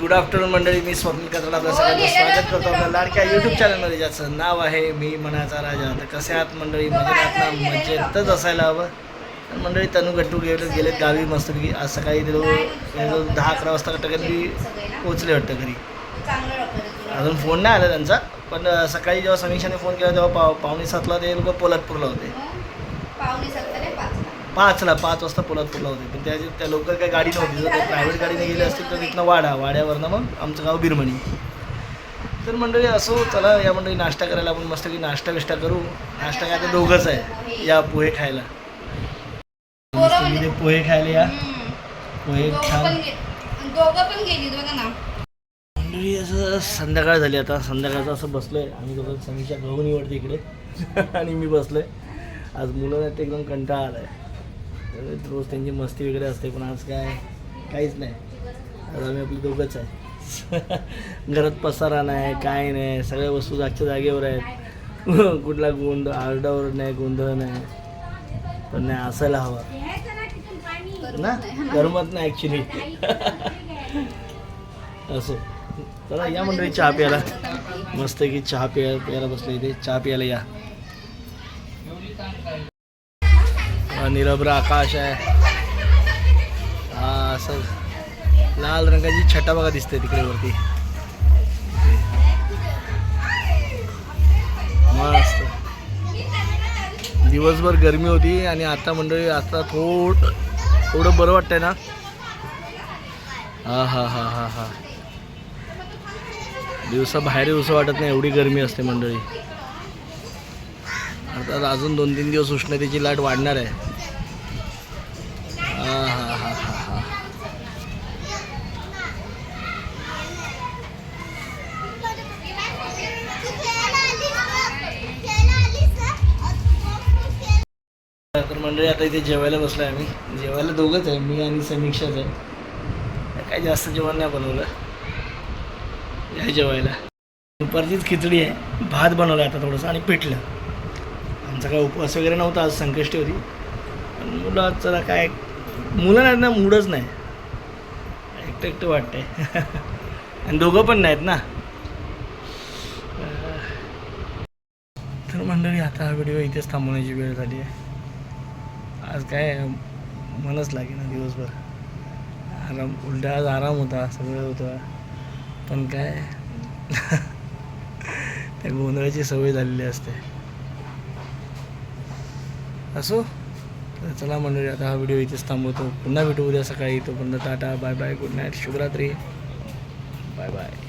Good afternoon मंडळी मी स्वप्नील कत्राड आपल्या सगळ्यांचं स्वागत करतो आपल्या लाडक्या युट्यूब चॅनलमध्ये ज्याचं नाव आहे मी मनाचा राजा. तर कसे आहात मंडळी? मजेत ना? मजेतच असायला हवं. तर मंडळी तनू गट्टू गेले गेलेत गावी मस्तपैकी आज सकाळी लोक दहा अकरा वाजता टकन मी पोचले वाटतं घरी अजून फोन नाही आला त्यांचा. पण सकाळी जेव्हा समीक्षाने फोन केला तेव्हा पाव पावणे सातला ते लोक पोलादपूरला होते. पाचला पाच वाजता पोलादपूरला होते. पण त्या त्या लोकल काही गाडी नव्हती. जर प्रायव्हेट गाडीने गेले असतील तर तिथनं वाडा वाड्यावरनं मग आमचं गाव बिरमणी. तर मंडळी असो चला या मंडळी नाश्ता करायला आपण मस्त की नाश्ता बिष्टा करू. नाश्ता काय दोघंच आहे. या पोहे खायला. पोहे खायला या. पोहे छान मंडळी असं संध्याकाळ झाली आता. संध्याकाळचं असं बसलोय. आम्ही दोघं समीक्षा गहू निवडते इकडे. आणि मी बसलोय. आज मुलं ते एकदम कंटाळा आलाय. तर रोज त्यांची मस्ती वगैरे असते पण आज काय? काहीच नाही. आज आम्ही आपली दोघंच आहे. घरात पसारा नाही काय नाही सगळ्या वस्तू जागच्या जागेवर आहेत. कुठला गोंध आरडावर नाही गोंधळ नाही. पण नाही असायला हवा. ना? गरमत नाही ॲक्च्युली असो. चला या मंडळी चहा प्यायला. मस्त की चहा प्याय प्यायला बसलं इथे. चहा प्यायला या. निरभ्र आकाश आहे. हा असं लाल रंगाची छटा बघा दिसते तिकडे वरती. मस्त. दिवसभर गरमी होती आणि आता मंडळी आता थोड थोडं बरं वाटतंय ना? हा हा हा हा हा. दिवसा बाहेर दिवस वाटत नाही एवढी गरमी असते मंडळी. अर्थात अजून दोन तीन दिवस उष्णतेची लाट वाढणार आहे. मंडळी आता इथे जेवायला बसलो आहे आम्ही. जेवायला दोघंच आहे मी आणि समीक्षाच आहे. काय जास्त जेवण नाही बनवलं. या जेवायला. दुपारचीच खिचडी आहे. भात बनवला आता थोडंसं आणि पिठलं. आमचा काय उपवास वगैरे नव्हता आज संकष्टी होती. पण मुलं चला काय मुलं नाहीत ना मूडच नाही. एकटं एकटं वाटतंय. आणि दोघं पण नाहीत ना. तर मंडळी आता हा व्हिडिओ इथेच थांबवण्याची वेळ झाली आहे. आज काय मनच लागे ना दिवसभर. आराम उलटा आज आराम होता सगळं होतं. पण काय त्या गोंधळाची सवय झालेली असते. असो तर चला मंडळी आता हा व्हिडिओ इथेच थांबवतो. पुन्हा भेटू उद्या सकाळी. तोपर्यंत Tata bye bye good night शुभरात्री. Bye bye.